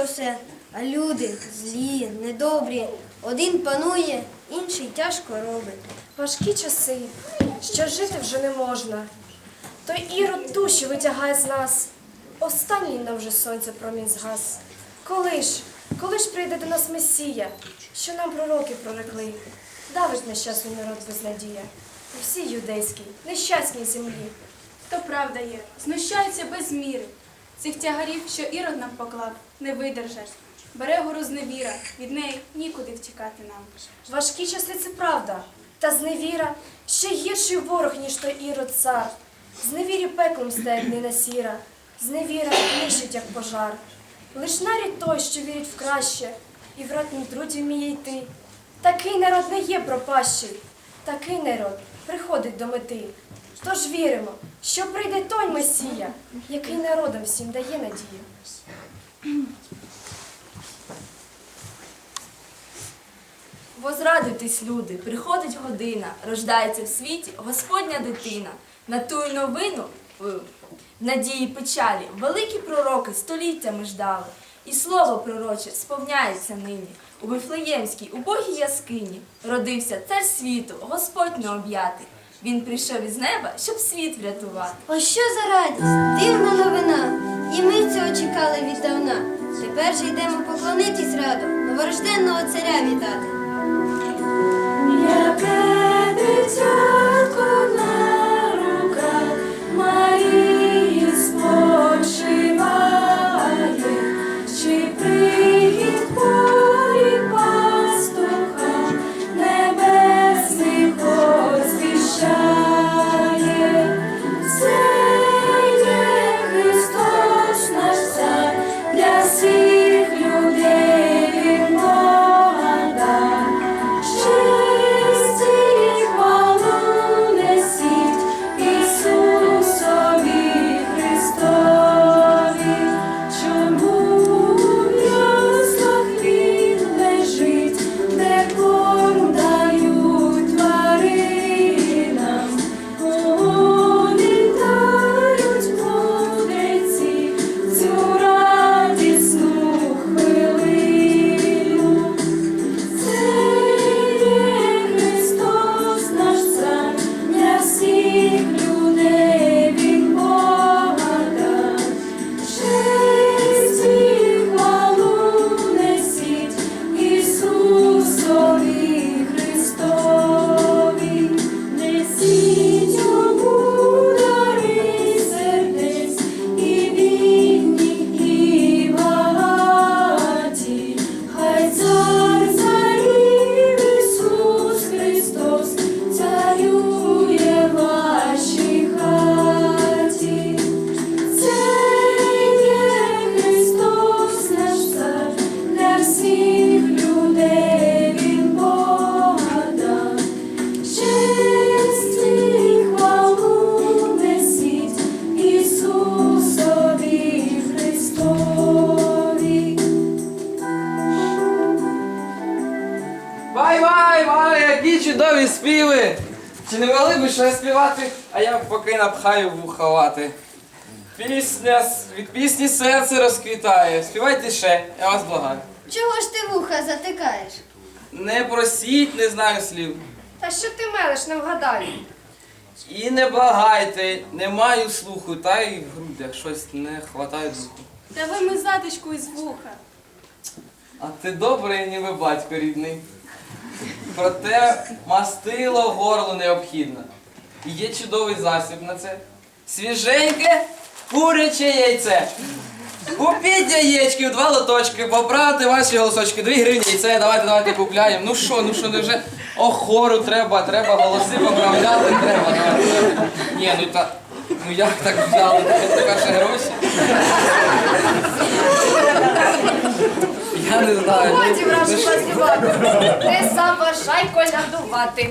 природі все, а люди злі, недобрі. Один панує, інший тяжко робить. Важкі часи, що жити вже не можна. Той ірод душі витягає з нас. Останній нам вже сонце промінь згас. Коли ж, коли ж прийде до нас Месія, що нам пророки прорекли? Давить нещасний народ безнадія. І всій юдейській, нещасній землі. То правда є, знущаються без міри. Цих тягарів, що ірод нам поклав, не видержать. Бере гору зневіра, від неї нікуди втікати нам. Важкі часи це правда, та зневіра ще гірший ворог, ніж той ірод цар. Зневірі пеклом стає днина сіра, зневіра нищить, як пожар. Лиш нарід той, що вірить в краще, і в ратнім труді вміє йти. Такий народ не є пропащий, такий народ приходить до мети. Тож віримо, що прийде той Месія, який народам всім дає надію. Возрадуйтесь, люди, приходить година, рождається в світі Господня дитина. На ту й новину е, надії печалі, великі пророки століттями ждали, і слово пророче сповняється нині. У Вифлеємській убогій яскині родився цар світу, Господь необ'ятий. Він прийшов із неба, щоб світ врятувати. Ось що за радість, дивна новина. І ми цього чекали віддавна. Тепер же йдемо поклонитись раду, новорожденного царя вітати. Співати, а я поки напхаю вуховати. Пісня від пісні серце розквітає. Співайте ще, я вас благаю. Чого ж ти вуха затикаєш? Не просіть, не знаю слів. Та що ти мелеш, не вгадаю. І не благайте, не маю слуху, та й в грудях щось не хватає духу. Та ви ми задочку із вуха. А ти добрий, ніби батько рідний. Проте мастило горло необхідно. І є чудовий засіб на це. Свіженьке куряче яйце. Купіть яєчки в два лоточки, поправте ваші голосочки, дві гривні яйце, давайте, давайте купляємо. Ну що, ну що, не вже охору треба, треба голоси поправляти, треба. давайте. Ні, ну та. Ну як так взяли? Це така ще гроші. Я не знаю. ну, Годі вражу ну, що- співати, не заважай колядувати.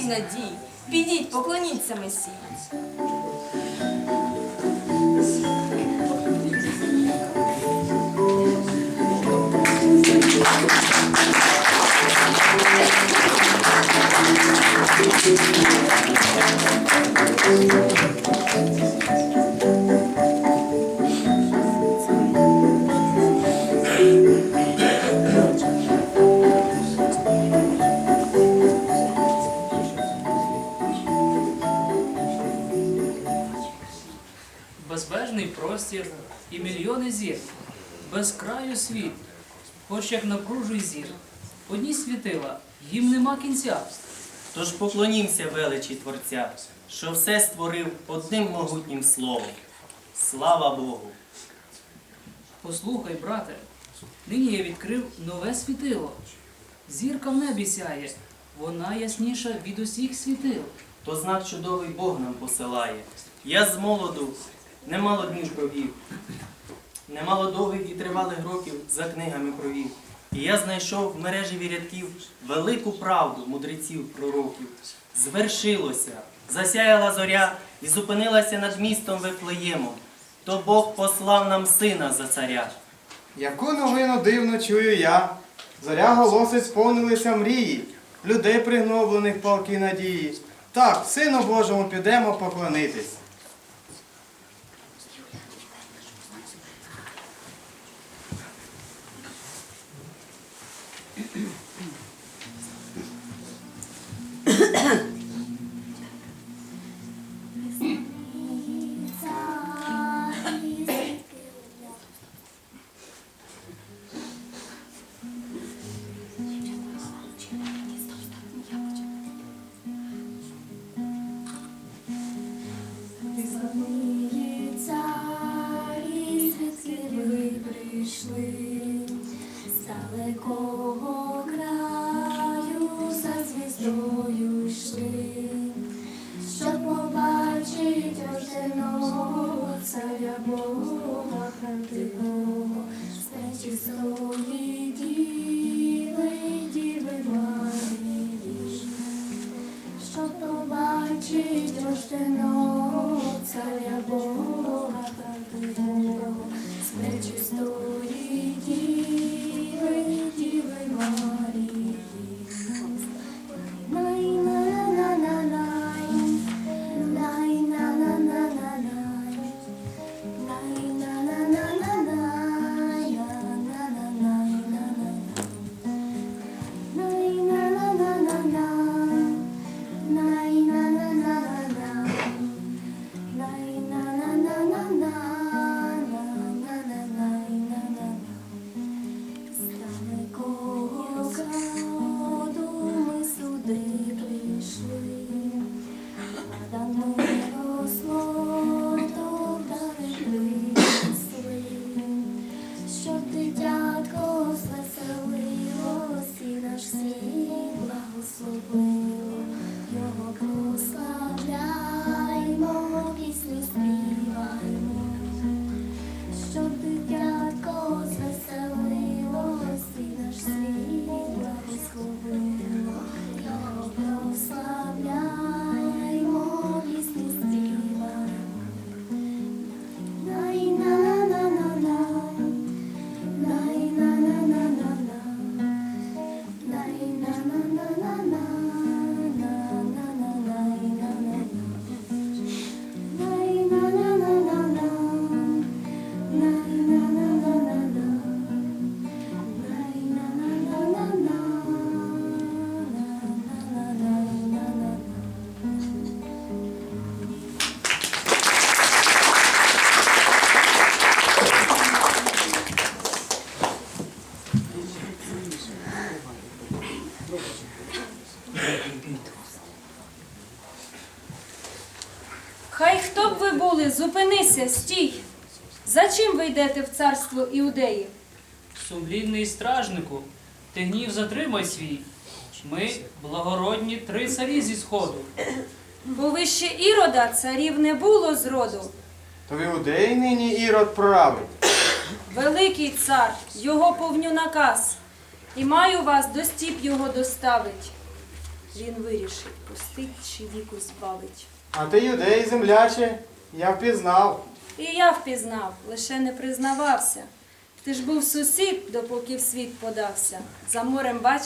й надій. Підіть, поклоніться Месії. Безбежний простір і мільйони зір, без краю світ, хоч як напружуй зір. Одні світила, їм нема кінця. Тож поклонімся величі Творця, що все створив одним могутнім словом. Слава Богу! Послухай, брате, нині я відкрив нове світило. Зірка в небі сяє, вона ясніша від усіх світил. То знак чудовий Бог нам посилає. Я з молоду немало днів провів, немало довгих і тривалих років за книгами провів. І я знайшов в мережі рядків велику правду мудреців пророків. Звершилося, засяяла зоря і зупинилася над містом Вифлеємом. То Бог послав нам сина за царя. Яку новину дивно чую я. Зоря голосить сповнилися мрії, людей пригноблених палки надії. Так, Сину Божому підемо поклонитись. Ви йдете в царство Іудеї? Сумлінний стражнику, ти гнів затримай свій. Ми благородні три царі зі сходу. Бо вище Ірода царів не було зроду. То в іудеї нині ірод править. Великий цар, його повню наказ. і маю вас до стіп його доставить. Він вирішить, пустить чи віку збавить. А ти юдей, земляче, я впізнав. І я впізнав, лише не признавався. Ти ж був сусід, допоки в світ подався. За морем, бач,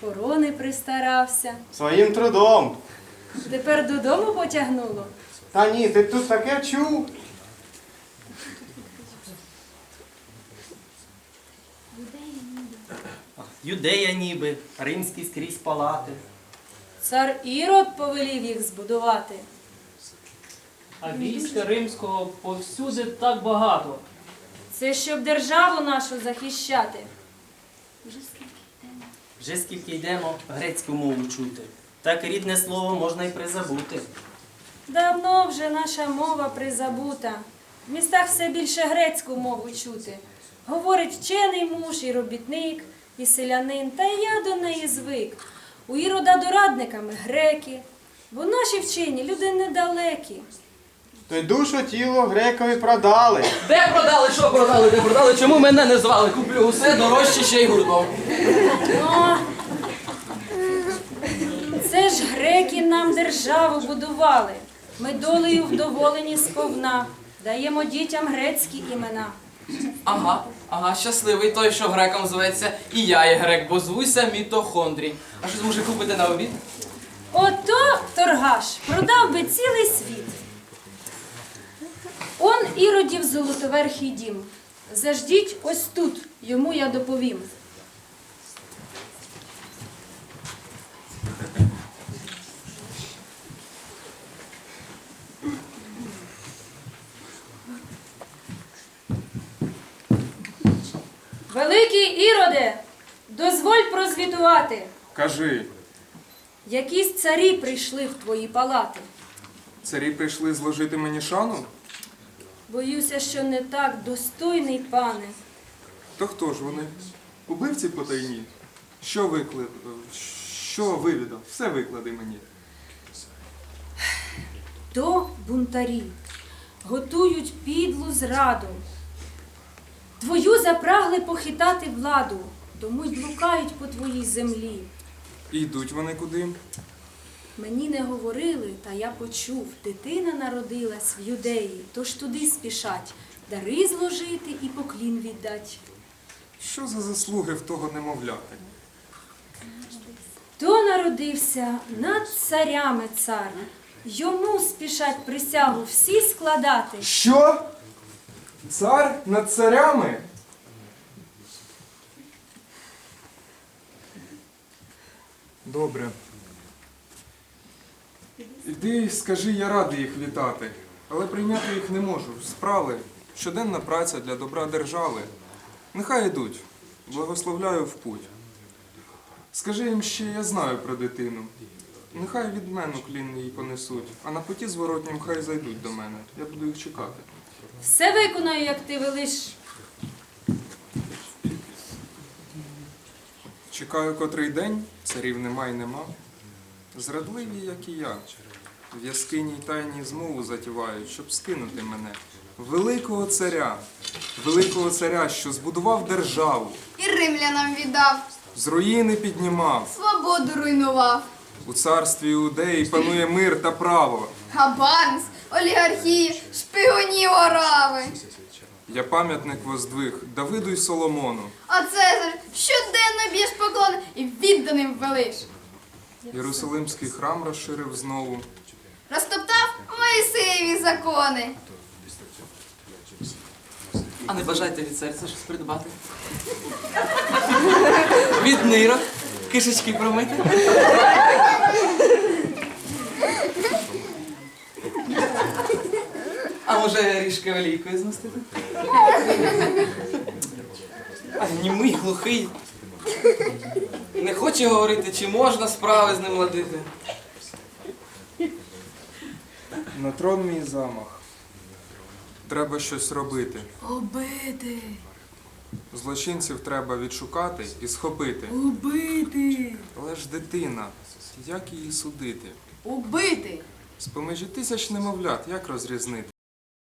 корони пристарався. Своїм трудом. Тепер додому потягнуло. Та ні, ти тут таке чув. Юдея ніби, римські скрізь палати. Цар Ірод повелів їх збудувати. А війська римського повсюди так багато. Це щоб державу нашу захищати. Вже скільки йдемо грецьку мову чути. Так рідне слово можна й призабути. Давно вже наша мова призабута. В містах все більше грецьку мову чути. Говорить вчений муж і робітник, і селянин, та й я до неї звик. У Ірода дорадниками греки, бо наші вчені люди недалекі. То й душу тіло грекові продали. Де продали, що продали, де продали? Чому мене не звали? Куплю усе дорожче ще й гуртом. Це ж греки нам державу будували. Ми долею вдоволені сповна. Даємо дітям грецькі імена. Ага, ага, щасливий той, що греком зветься. І я є грек, бо звуся мітохондрій. А що зможе купити на обід? Ото торгаш продав би цілий світ. Он іродів золотоверхий дім. Заждіть ось тут, йому я доповім. Великий Іроде, дозволь прозвітувати. Кажи, Якісь царі прийшли в твої палати. царі прийшли зложити мені шану? Боюся, що не так, достойний пане. То хто ж вони? Убивці потайні? Що виклад... Що вивідав? Все виклади мені. То бунтарі готують підлу зраду. Твою запрагли похитати владу, тому й блукають по твоїй землі. І йдуть вони куди? Мені не говорили, та я почув, дитина народилась в юдеї, тож туди спішать, дари зложити і поклін віддать. Що за заслуги в того немовляти? То народився над царями цар. Йому спішать присягу всі складати. Що? Цар над царями? Добре. Іди скажи, я радий їх вітати, але прийняти їх не можу. Справи, щоденна праця для добра держави. Нехай йдуть, благословляю в путь. Скажи їм ще, я знаю про дитину. Нехай від мене клін її понесуть, а на путі зворотнім хай зайдуть до мене. Я буду їх чекати. Все виконаю, як ти велиш. Чекаю котрий день, царів нема й нема. Зрадливі, як і я. В яскині й тайній змову затівають, щоб скинути мене. Великого царя, великого царя, що збудував державу, І римлянам віддав, з руїни піднімав. свободу руйнував. У царстві іудеї панує мир та право. Габанс, олігархії, шпигуніворави. Я пам'ятник воздвиг Давиду й Соломону. А Цезар щоденно б'єш поклон і відданим велиш. Єрусалимський храм розширив знову. Розтоптав Моїсеєві закони. А не бажаєте від серця щось придбати? Від нирок, кишечки промити. А може ріжки олійкою змастити? А німий, глухий. Не хоче говорити, чи можна справи з ним ладити. На трон мій замах. Треба щось робити. Убити, Злочинців треба відшукати і схопити. убити, Але ж дитина, як її судити? Убити. З тисяч немовлят, як розрізнити?